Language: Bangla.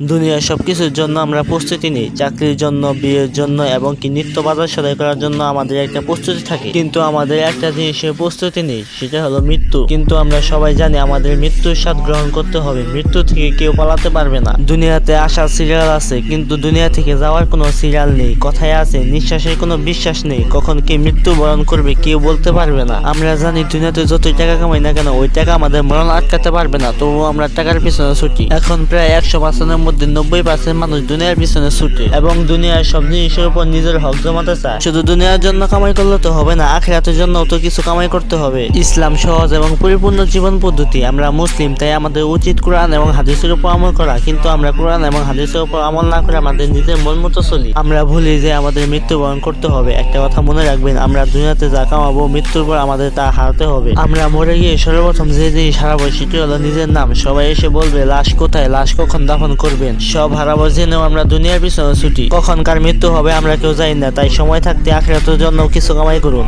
দুনিয়ার সবকিছুর জন্য আমরা প্রস্তুতি নিই, চাকরির জন্য, বিয়ের জন্য এবং কি নিত্য বাজার সদাই করার জন্য আমাদের একটা প্রস্তুতি থাকে। কিন্তু আমাদের একটা জিনিসের প্রস্তুতি নেই, সেটা হলো মৃত্যু। কিন্তু আমরা সবাই জানি আমাদের মৃত্যুর স্বাদ গ্রহণ করতে হবে। মৃত্যু থেকে কেউ পালাতে পারবে না। দুনিয়াতে আসার সিরিয়াল আছে, কিন্তু দুনিয়া থেকে যাওয়ার কোনো সিরিয়াল নেই। কথায় আছে, নিঃশ্বাসের কোনো বিশ্বাস নেই। কখন কে মৃত্যু বরণ করবে কেউ বলতে পারবে না। আমরা জানি দুনিয়াতে যতই টাকা কামাই না কেন, ওই টাকা আমাদের মরণ আটকাতে পারবে না, তবুও আমরা টাকার পিছনে ছুটি। এখন প্রায় একশো পার্সেন্টের মধ্যে নব্বই পার্সেন্ট মানুষ দুনিয়ার পিছনে ছুটে এবং দুনিয়ার সব জিনিসের উপর নিজের হক জমাতে চায়। শুধু দুনিয়ার জন্য কামাই করলে তো হবে না, আখেরাতের জন্য তো কিছু কামাই করতে হবে। ইসলাম সহজ এবং পরিপূর্ণ জীবন পদ্ধতি। আমরা মুসলিম, তাই আমাদের উচিত কোরআন এবং হাদিসের উপর আমল করা। কিন্তু আমরা কোরআন এবং হাদিসের উপর আমল না করে আমাদের নিজের মন মতো চলি। আমরা ভুলি যে আমাদের মৃত্যুবরণ করতে হবে। একটা কথা মনে রাখবেন, আমরা দুনিয়াতে যা কামাবো, মৃত্যুর পর আমাদের তা হারাতে হবে। আমরা মরে গিয়ে সর্বপ্রথম যে জিনিস হারাবো, সেটি হলো নিজের নাম। সবাই এসে বলবে, লাশ কোথায়? লাশ কখন দাফন করবেন সব হারাবো জেনেও আমরা দুনিয়ার পিছনে ছুটি। কখন কার মৃত্যু হবে, আমরা কেউ জানি না। তাই সময় থাকতে আখেরাতের জন্য কিছু কামাই করুন।